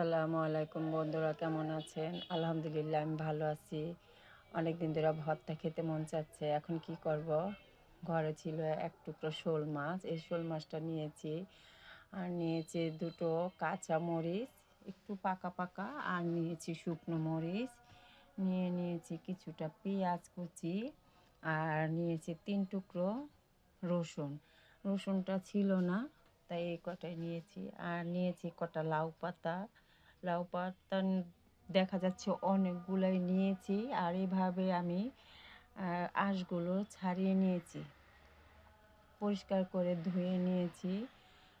আসসালামু আলাইকুম বন্ধুরা, কেমন আছেন? আলহামদুলিল্লাহ, আমি ভালো আছি। অনেক দিন ধরে ভর্তা খেতে মন চাচ্ছে, এখন কি করব? ঘরে ছিল এক টুকরো শোল মাছ, এই শোল মাছটা নিয়েছি। আর নিয়েছি দুটো কাঁচা মরিচ, একটু পাকা পাকা, আর নিয়েছি শুকনো মরিচ। নিয়ে নিয়েছি কিছুটা পেঁয়াজ কুচি, আর নিয়েছি তিন টুকরো রসুন। রসুনটা ছিল না, তাই এই কটাই নিয়েছি। আর নিয়েছি কটা লাউ পাতা লাউ পাতা দেখা যাচ্ছে অনেকগুলাই নিয়েছি আর এভাবে আমি আঁশগুলো ছাড়িয়ে নিয়েছি। পরিষ্কার করে ধুয়ে নিয়েছি।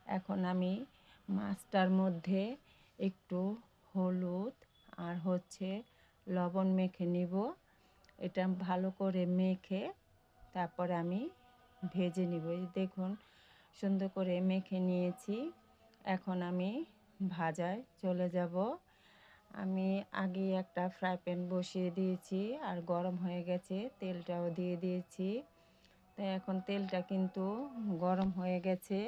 এখন আমি মাছটার মধ্যে একটু হলুদ আর হচ্ছে লবণ মেখে নিব। এটা ভালো করে মেখে তারপরে আমি ভেজে নিব। দেখুন, সুন্দর করে মেখে নিয়েছি। এখন আমি ভাজায় চলে যাব। আমি আগে একটা ফ্রাই প্যান বসিয়ে দিয়েছি আর গরম হয়ে গেছে, তেলটাও দিয়ে দিয়েছি। তো এখন তেলটা কিন্তু গরম হয়ে গেছে।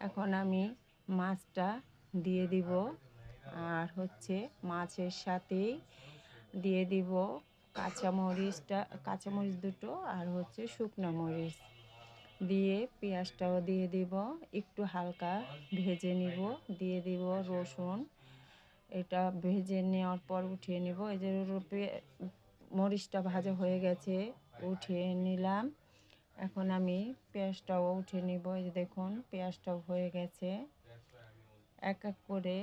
এখন আমি মাছটা দিয়ে দিব আর হচ্ছে মাছের সাথেই দিয়ে দিব কাঁচামরিচটা, কাঁচামরিচ দুটো আর হচ্ছে শুকনো মরিচ। দিয়ে পেঁয়াজটাও দিয়ে দিব, একটু হালকা ভেজে নিব, দিয়ে দিব রসুন। এটা ভেজে নেওয়ার পর উঠিয়ে নিব, এই যে মরিচটা ভাজা হয়ে গেছে, উঠিয়ে নিলাম। এখন আমি পেঁয়াজটাও উঠে নিব, এই যে দেখুন পেঁয়াজটাও হয়ে গেছে। এক এক করে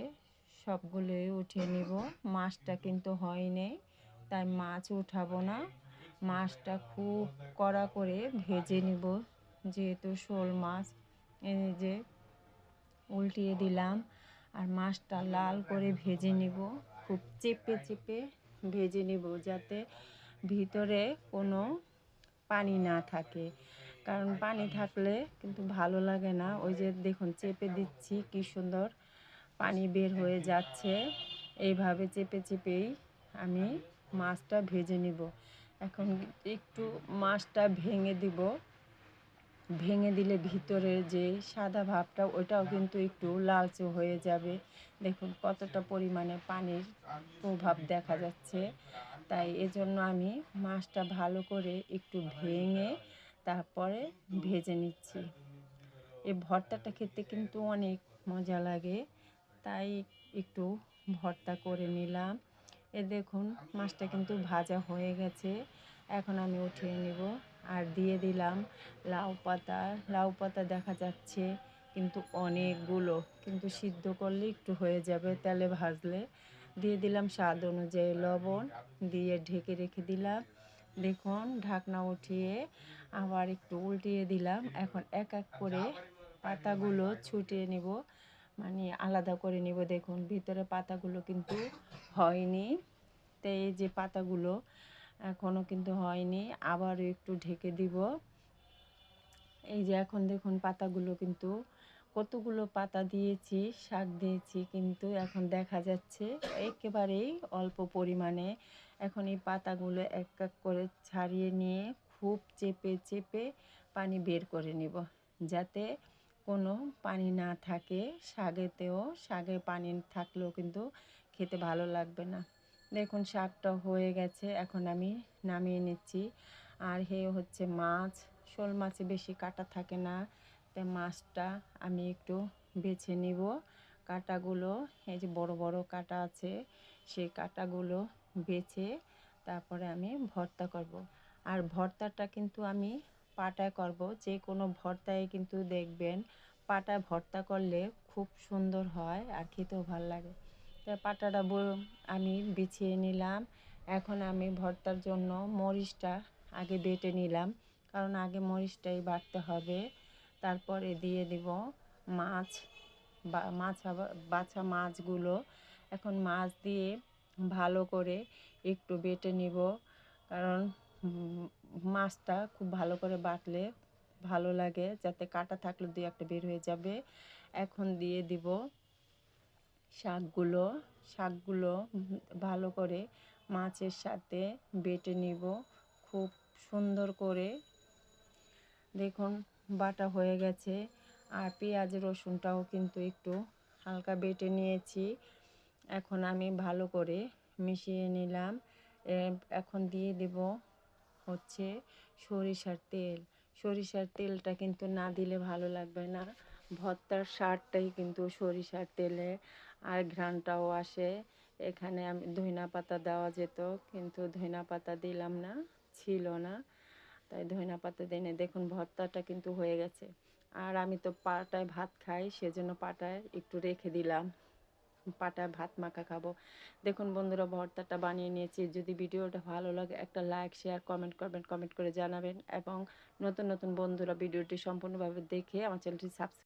সবগুলোই উঠিয়ে নিব, মাছটা কিন্তু হয়নি তাই মাছ উঠাবো না। মাছটা খুব কড়া করে ভেজে নিব। যেহেতু শোল মাছ, এই যে উল্টিয়ে দিলাম আর মাছটা লাল করে ভেজে নিব। খুব চেপে চেপে ভেজে নিব যাতে ভিতরে কোনো পানি না থাকে। কারণ পানি থাকলে কিন্তু ভালো লাগে না। ওই যে দেখুন, চেপে দিচ্ছি, কি সুন্দর পানি বের হয়ে যাচ্ছে। এইভাবে চেপে চেপেই আমি মাছটা ভেজে নিব। এখন একটু মাছটা ভেঙে দিব। ভেঙে দিলে ভিতরের যে সাদা ভাবটা, ওটাও কিন্তু একটু লালচে হয়ে যাবে। দেখুন কতটা পরিমাণে পানির প্রভাব দেখা যাচ্ছে। তাই এজন্য আমি মাছটা ভালো করে একটু ভেঙে তারপরে ভেজে নিচ্ছি। এই ভর্তাটা খেতে কিন্তু অনেক মজা লাগে। তাই একটু ভর্তা করে নিলাম। এ দেখুন মাছটা কিন্তু ভাজা হয়ে গেছে। এখন আমি উঠিয়ে নিব। আর দিয়ে দিলাম লাউ পাতা। লাউ পাতা দেখা যাচ্ছে কিন্তু অনেকগুলো। কিন্তু সিদ্ধ করলে একটু হয়ে যাবে তেলে ভাজলে। দিয়ে দিলাম স্বাদ অনুযায়ী লবণ। দিয়ে ঢেকে রেখে দিলাম। দেখুন, ঢাকনা উঠিয়ে আবার একটু উল্টিয়ে দিলাম। এখন এক এক করে পাতাগুলো ছুটিয়ে নিব। মানে আলাদা করে নিব। দেখুন, ভিতরে পাতাগুলো কিন্তু হয়নি। তো এই যে পাতাগুলো এখনও কিন্তু হয়নি, আবারও একটু ঢেকে দিব। এই যে এখন দেখুন পাতাগুলো কিন্তু, কতগুলো পাতা দিয়েছি, শাক দিয়েছি, কিন্তু এখন দেখা যাচ্ছে একেবারেই অল্প পরিমাণে। এখন এই পাতাগুলো এক এক করে ছাড়িয়ে নিয়ে খুব চেপে চেপে পানি বের করে নিব, যাতে কোনো পানি না থাকে। শাকেতেও শাকে পানি থাকলেও কিন্তু খেতে ভালো লাগবে না। দেখুন, শাকটা হয়ে গেছে, এখন আমি নামিয়ে নিচ্ছি। আর হে হচ্ছে মাছ, শোল মাছে বেশি কাটা থাকে না, তাই মাছটা আমি একটু বেছে নিব। কাটাগুলো, এই যে বড় বড় কাটা আছে, সেই কাটাগুলো বেছে তারপরে আমি ভর্তা করব। আর ভর্তাটা কিন্তু আমি পাটায় করব, যে কোনো ভর্তায় কিন্তু দেখবেন, পাটায় ভর্তা করলে খুব সুন্দর হয় আর খেতেও ভালো লাগে। পাটাটা আমি বিছিয়ে নিলাম। এখন আমি ভর্তার জন্য মরিচটা আগে বেটে নিলাম, কারণ আগে মরিচটাই বাটতে হবে। তারপরে দিয়ে দিব মাছ মাছ, বাছা মাছগুলো। এখন মাছ দিয়ে ভালো করে একটু বেটে নিব, কারণ মাছটা খুব ভালো করে বাটলে ভালো লাগে, যাতে কাটা থাকলে দুই একটা বের হয়ে যাবে। এখন দিয়ে দিব শাকগুলো শাকগুলো ভালো করে মাছের সাথে বেটে নিব। খুব সুন্দর করে। দেখুন, বাটা হয়ে গেছে। আর পেঁয়াজ, রসুনটাও কিন্তু একটু হালকা বেটে নিয়েছি। এখন আমি ভালো করে মিশিয়ে নিলাম। এখন দিয়ে দেব হচ্ছে সরিষার তেল। সরিষার তেলটা কিন্তু না দিলে ভালো লাগবে না। ভর্তার স্বাদটাই কিন্তু সরিষার তেলে আর ঘ্রাণটাও আসে। এখানে আমি ধইনা পাতা দেওয়া যেত, কিন্তু ধইনা পাতা দিলাম না, ছিল না। তাই ধইনা পাতা দিনে দেখুন ভর্তাটা কিন্তু হয়ে গেছে। আর আমি তো পাটায় ভাত খাই, সেজন্য পাটায় একটু রেখে দিলাম। পাটায় ভাত মাখা খাব। দেখুন বন্ধুরা, ভর্তাটা বানিয়ে নিয়েছি। যদি ভিডিওটা ভালো লাগে, একটা লাইক শেয়ার কমেন্ট করবেন কমেন্ট করে জানাবেন। এবং নতুন নতুন বন্ধুরা ভিডিওটি সম্পূর্ণভাবে দেখে আমার চ্যানেলটি সাবস্ক্রাইব